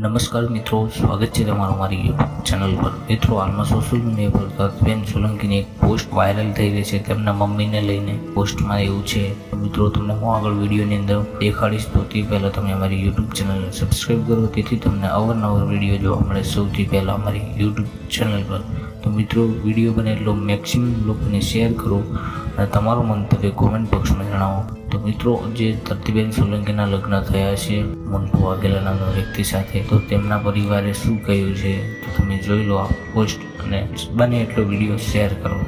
નમસ્કાર મિત્રો, સ્વાગત છે તમારું મારી યુટ્યુબ ચેનલ પર. મિત્રો, હાલમાં સોશિયલ મીડિયા પર તત્વેન સોલંકીની એક પોસ્ટ વાયરલ થઈ રહી છે. તેમના મમ્મીને લઈને પોસ્ટમાં એવું છે. મિત્રો, તમને હું આગળ વિડીયોની અંદર દેખાડીશ, તો તે પહેલાં તમે અમારી યુટ્યુબ ચેનલને સબસ્ક્રાઈબ કરો. તેથી તમને અવારનવાર વીડિયો જોવા મળે. સૌથી પહેલાં અમારી યુટ્યુબ ચેનલ પર તો મિત્રો વીડિયો બને એટલો મેક્સિમમ લોકોને શેર કરો અને તમારું મંતવ્ય કોમેન્ટ બોક્સમાં જણાવો. તો મિત્રો, જે ધરતીબેન સોલંકીના લગ્ન થયા છે, મોન્ટુ વાઘેલા નામના વ્યક્તિ સાથે, તો તેમના પરિવારે શું કહ્યું છે? તો તમે જોઈ લો આ પોસ્ટ અને બને એટલો વીડિયો શેર કરો.